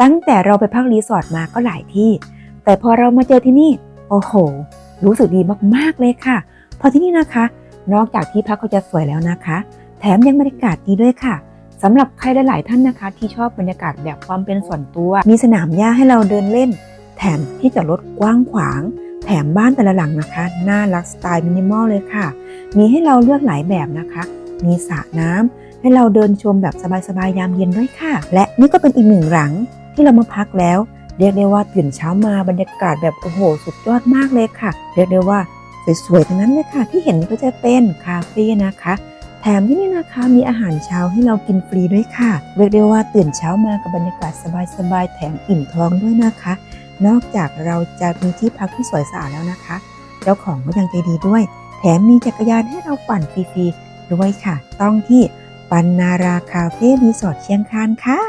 ตั้งแต่เราไปพักรีสอร์ทมาก็หลายที่ แต่พอเรามาเจอที่นี่ โอ้โห รู้สึกดีมากๆเลยค่ะพราะที่นี่นะคะ นอกจากที่พักเขาจะสวยแล้วนะคะ แถมยังบรรยากาศดีด้วยค่ะสำหรับใครหลาย ๆ ท่านนะคะ ที่ชอบบรรยากาศแบบความเป็นส่วนตัว มีสนามหญ้าให้เราเดินเล่น แถมที่จอดรถกว้างขวาง แถมบ้านแต่ละหลังนะคะ น่ารักสไตล์มินิมอลเลยค่ะ มีให้เราเลือกหลายแบบนะคะ มีสระน้ำให้เราเดินชมแบบสบาย ๆ ยามเย็นด้วยค่ะ และนี่ก็เป็นอีกหนึ่งหลัง ที่เรามาพักแล้ว เรียกได้ว่าตื่นเช้ามาบรรยากาศแบบโอ้โห สุดยอดมากเลยค่ะ เรียกได้ว่าสวยๆทั้งนั้นเลยค่ะ ที่เห็นก็จะเป็นคาเฟ่นะคะ แถมที่นี่นะคะมีอาหารเช้าให้เรากินฟรีด้วยค่ะ เรียกได้ว่าตื่นเช้ามากับบรรยากาศสบายๆแถมอิ่มท้องด้วยนะคะ นอกจากเราจะมีที่พักที่สวยสะอาดแล้วนะคะ เจ้าของก็ยังใจดีด้วย แถมมีจักรยานให้เราปั่นฟรีๆด้วยค่ะ ต้องที่ปันนาราคาเฟ่รีสอร์ทเชียงคานค่ะ